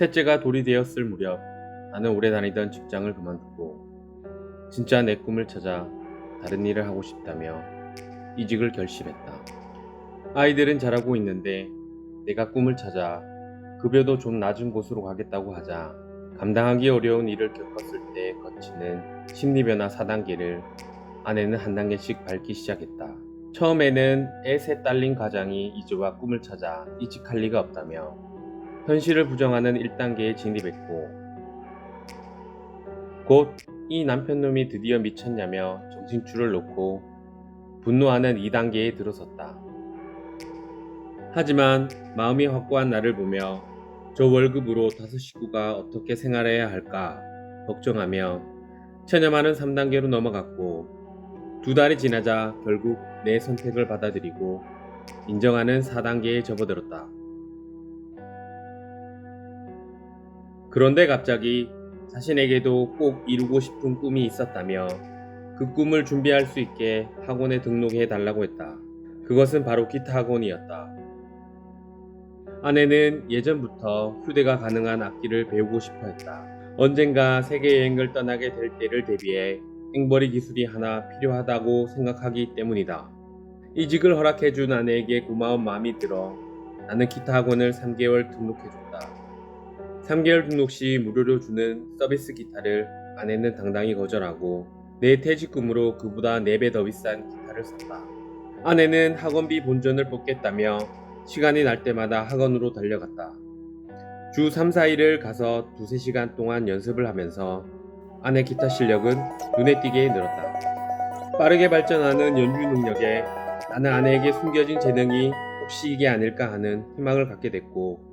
셋째가 돌이 되었을 무렵 나는 오래 다니던 직장을 그만두고 진짜 내 꿈을 찾아 다른 일을 하고 싶다며 이직을 결심했다. 아이들은 잘하고 있는데 내가 꿈을 찾아 급여도 좀 낮은 곳으로 가겠다고 하자 감당하기 어려운 일을 겪었을 때 거치는 심리변화 4단계를 아내는 한 단계씩 밟기 시작했다. 처음에는 애 셋 딸린 가장이 이제와 꿈을 찾아 이직할 리가 없다며 현실을 부정하는 1단계에 진입했고 곧 이 남편놈이 드디어 미쳤냐며 정신줄을 놓고 분노하는 2단계에 들어섰다. 하지만 마음이 확고한 나를 보며 저 월급으로 다섯 식구가 어떻게 생활해야 할까 걱정하며 체념하는 3단계로 넘어갔고 두 달이 지나자 결국 내 선택을 받아들이고 인정하는 4단계에 접어들었다. 그런데 갑자기 자신에게도 꼭 이루고 싶은 꿈이 있었다며 그 꿈을 준비할 수 있게 학원에 등록해 달라고 했다. 그것은 바로 기타 학원이었다. 아내는 예전부터 휴대가 가능한 악기를 배우고 싶어 했다. 언젠가 세계 여행을 떠나게 될 때를 대비해 앵벌이 기술이 하나 필요하다고 생각하기 때문이다. 이직을 허락해준 아내에게 고마운 마음이 들어 나는 기타 학원을 3개월 등록해줬다. 3개월 등록 시 무료로 주는 서비스 기타를 아내는 당당히 거절하고 내 퇴직금으로 그보다 4배 더 비싼 기타를 샀다. 아내는 학원비 본전을 뽑겠다며 시간이 날 때마다 학원으로 달려갔다. 주 3, 4일을 가서 두세 시간 동안 연습을 하면서 아내 기타 실력은 눈에 띄게 늘었다. 빠르게 발전하는 연주 능력에 나는 아내에게 숨겨진 재능이 혹시 이게 아닐까 하는 희망을 갖게 됐고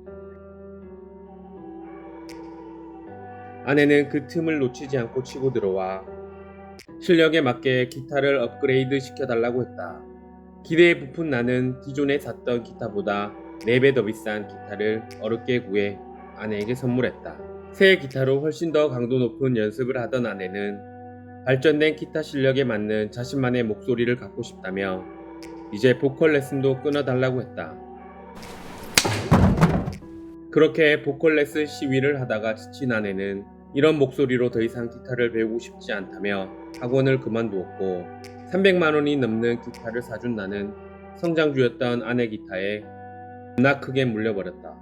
아내는 그 틈을 놓치지 않고 치고 들어와 실력에 맞게 기타를 업그레이드 시켜달라고 했다. 기대에 부푼 나는 기존에 샀던 기타보다 4배 더 비싼 기타를 어렵게 구해 아내에게 선물했다. 새 기타로 훨씬 더 강도 높은 연습을 하던 아내는 발전된 기타 실력에 맞는 자신만의 목소리를 갖고 싶다며 이제 보컬 레슨도 끊어달라고 했다. 그렇게 보컬 레슨 시위를 하다가 지친 아내는 이런 목소리로 더 이상 기타를 배우고 싶지 않다며 학원을 그만두었고 300만 원이 넘는 기타를 사준 나는 성장주였던 아내 기타에 나 크게 물려버렸다.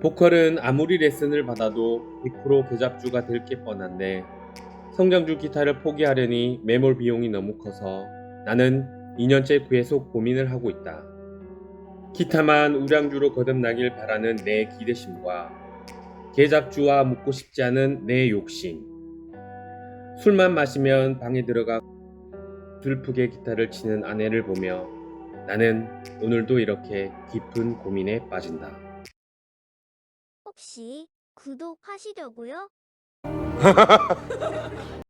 보컬은 아무리 레슨을 받아도 100% 개잡주가 될 게 뻔한데 성장주 기타를 포기하려니 매몰 비용이 너무 커서 나는 2년째 계속 고민을 하고 있다. 기타만 우량주로 거듭나길 바라는 내 기대심과 개잡주와 묻고 싶지 않은 내 욕심. 술만 마시면 방에 들어가 슬프게 기타를 치는 아내를 보며 나는 오늘도 이렇게 깊은 고민에 빠진다. 혹시 구독하시려고요?